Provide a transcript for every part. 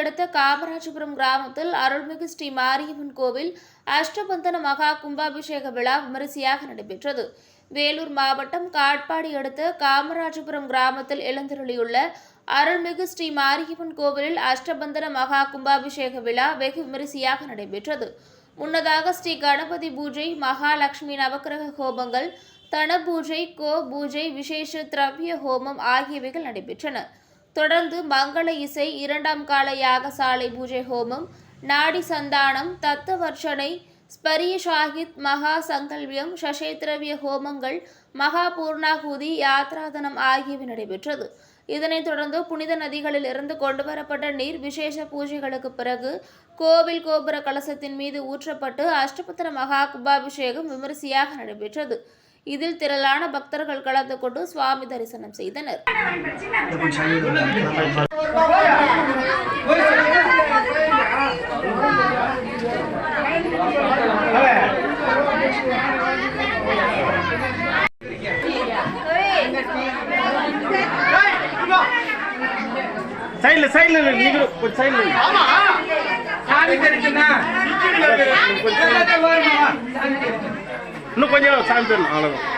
அடுத்த காமராஜபுரம் கிராமத்தில் அருள்மிகு ஸ்ரீ மாரியம்மன் கோவில் அஷ்டபந்தன மகா கும்பாபிஷேக விழா விமரிசையாக நடைபெற்றது. வேலூர் மாவட்டம் காட்பாடி அடுத்த காமராஜபுரம் கிராமத்தில் எழுந்தருளியுள்ள அருள்மிகு ஸ்ரீ மாரியம்மன் கோவிலில் அஷ்டபந்தன மகா கும்பாபிஷேக விழா வெகு விமரிசையாக நடைபெற்றது. முன்னதாக ஸ்ரீ கணபதி பூஜை மகாலட்சுமி நவக்கிரக ஹோமங்கள் தன பூஜை கோ பூஜை விசேஷ திரவிய ஹோமம் ஆகியவைகள் நடைபெற்றன. தொடர்ந்து மங்கள இசை இரண்டாம் கால யாகசாலை பூஜை ஹோமம் நாடி சந்தானம் தத்துவர்ஷனை ஸ்பரிய ஷாஹித் மகா சங்கல்வியம் சசேத்திரவிய ஹோமங்கள் மகா பூர்ணாகுதி யாத்ராதனம் ஆகியவை நடைபெற்றது. இதனைத் தொடர்ந்து புனித நதிகளில் இருந்து கொண்டுவரப்பட்ட நீர் விசேஷ பூஜைகளுக்கு பிறகு கோவில் கோபுர கலசத்தின் மீது ஊற்றப்பட்டு அஷ்டபத்திர மகா கும்பாபிஷேகம் விமரிசையாக நடைபெற்றது. இதில் திரளான பக்தர்கள் கலந்து கொண்டு சுவாமி தரிசனம் செய்தனர். சைடுல சைடுல நீங்களும் கொஞ்சம் சைடுல சாமி தெரிஞ்சுன்னா இன்னும் கொஞ்சம் சாமி தரணும் அவ்வளோதான்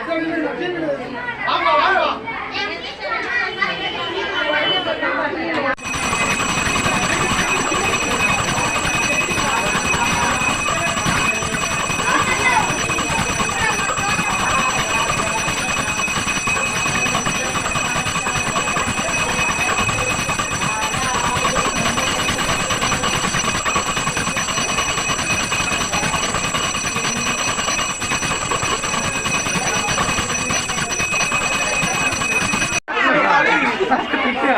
はい。